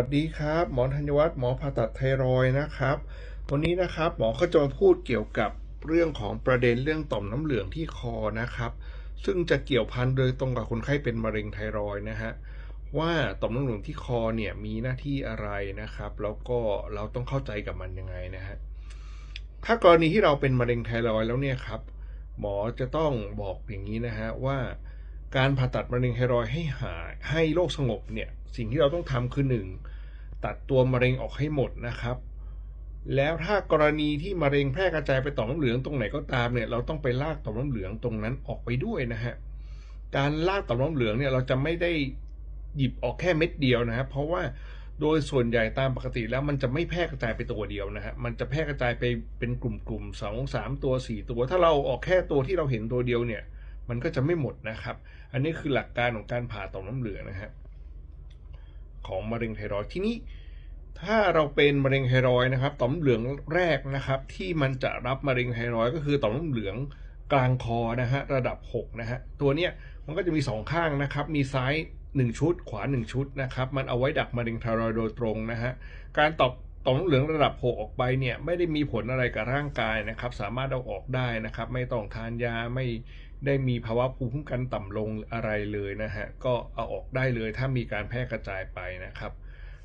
วัสดีครับ หมอธัญวัฒน์หมอผ่าตัดไทรอยนะครับ วันนี้นะครับหมอก็จะมาพูดเกี่ยวกับเรื่องของประเด็นเรื่องต่อมน้ำเหลืองที่คอนะครับ ซึ่งจะเกี่ยวพันโดยตรงกับคนไข้เป็นมะเร็งไทรอยนะฮะว่าต่อมน้ำเหลืองที่คอเนี่ยมีหน้าที่อะไรนะครับ แล้วก็เราต้องเข้าใจกับมันยังไงนะฮะถ้ากรณีที่เราเป็นมะเร็งไทรอยแล้วเนี่ยครับหมอจะต้องบอกอย่างนี้นะฮะว่า การผ่าตัดมะเร็งไทรอยให้หายให้โรคสงบเนี่ยสิ่งที่เราต้องทำคือหนึ่งตัดตัวมะเร็งออกให้หมดนะครับ แล้วถ้ากรณีที่มะเร็งแพร่กระจายไปต่อมน้ำเหลืองตรงไหนก็ตามเนี่ยเราต้องไปลากต่อมน้ำเหลืองตรงนั้นออกไปด้วยนะฮะการลากต่อมน้ำเหลืองเนี่ยเราจะไม่ได้หยิบออกแค่เม็ดเดียวนะครับเพราะว่าโดยส่วนใหญ่ตามปกติแล้วมันจะไม่แพร่กระจายไปตัวเดียวนะฮะ มันจะแพร่กระจายไปเป็นกลุ่มๆสองสามตัวสี่ตัว ถ้าเราออกแค่ตัวที่เราเห็นตัวเดียวเนี่ย มันก็จะไม่หมดนะครับ อันนี้คือหลักการของการผ่าต่อมน้ำเหลืองนะฮะของมะเร็งไทรอยด์ที่นี้ถ้าเราเป็นมะเร็งไทรอยด์นะครับ ต่อมเหลืองแรกนะครับ ที่มันจะรับมะเร็งไทรอยด์ก็คือต่อมน้ำเหลืองกลางคอนะฮะระดับ 6 นะฮะตัวเนี้ยมันก็จะมี 2 ข้างนะครับ มีซ้าย 1 ชุด ขวา 1 ชุดนะครับ มันเอาไว้ดักมะเร็งไทรอยด์โดยตรงนะฮะการตอบ ต่อมน้ำเหลืองระดับ 6 ออกไปเนี่ยไม่ได้มีผลอะไรกับร่างกายนะครับ สามารถเอาออกได้นะครับ ไม่ต้องทานยาไม่ได้มีภาวะภูมิคุ้มกันต่ำลงอะไรเลยนะฮะก็เอาออกได้เลยถ้ามีการแพร่กระจายไปนะครับ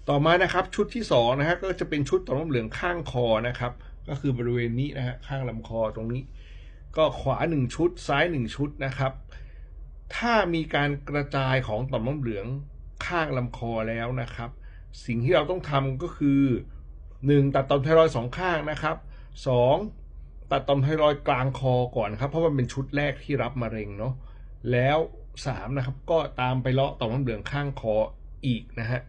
ต่อมานะครับชุดที่2นะฮะก็จะเป็นชุดต่อมน้ำเหลืองข้างคอนะครับ ก็คือบริเวณนี้นะฮะข้างลำคอตรงนี้ ก็ขวา 1 ชุด ซ้าย 1 ชุดนะครับ ถ้ามีการกระจายของต่อมน้ำเหลืองข้างลำคอแล้วนะครับ สิ่งที่เราต้องทำก็คือ 1 ตัดต่อมไทรอยด์สองข้างนะครับ 2 ตัดต่อมไทรอยด์กลางคอก่อนครับ เพราะมันเป็นชุดแรกที่รับมะเร็งเนาะแล้ว3นะครับก็ตามไปเลาะต่อมน้ำเหลืองข้างคออีกนะฮะ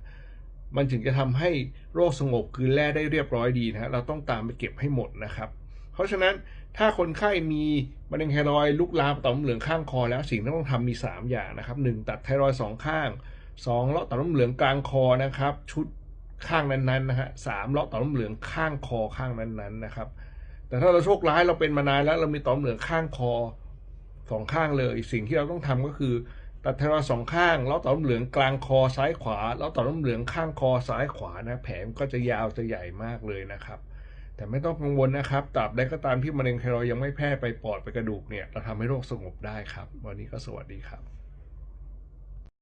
มันถึงจะทำให้โรคสงบคือแร่ได้เรียบร้อยดีนะฮะเราต้องตามไปเก็บให้หมดนะครับ เพราะฉะนั้นถ้าคนไข้มีมะเร็งไทรอยด์ลุกลามต่อมน้ำเหลืองข้างคอแล้วสิ่งที่ต้องทำมี 3 อย่างนะครับ 1 ตัดไทรอยด์สองข้าง 2เลาะต่อมน้ำเหลืองกลางคอนะครับ ชุด ข้างนั้นๆนะฮะสามเลาะต่อมเหลืองข้างคอข้างนั้นๆนะครับ แต่ถ้าเราโชคร้ายเราเป็นมานานแล้วเรามีต่อมเหลืองข้างคอสองข้างเลย สิ่งที่เราต้องทำก็คือตัดไทรอยด์สองข้างแล้วต่อมเหลืองกลางคอซ้ายขวาแล้วต่อมเหลืองข้างคอซ้ายขวานะแผลก็จะยาวจะใหญ่มากเลยนะครับ แต่ไม่ต้องกังวลนะครับตราบใดก็ตามที่มะเร็งไทรอยยังไม่แพร่ไปปอดไปกระดูกเนี่ยเราทำให้โรคสงบได้ครับ วันนี้ก็สวัสดีครับ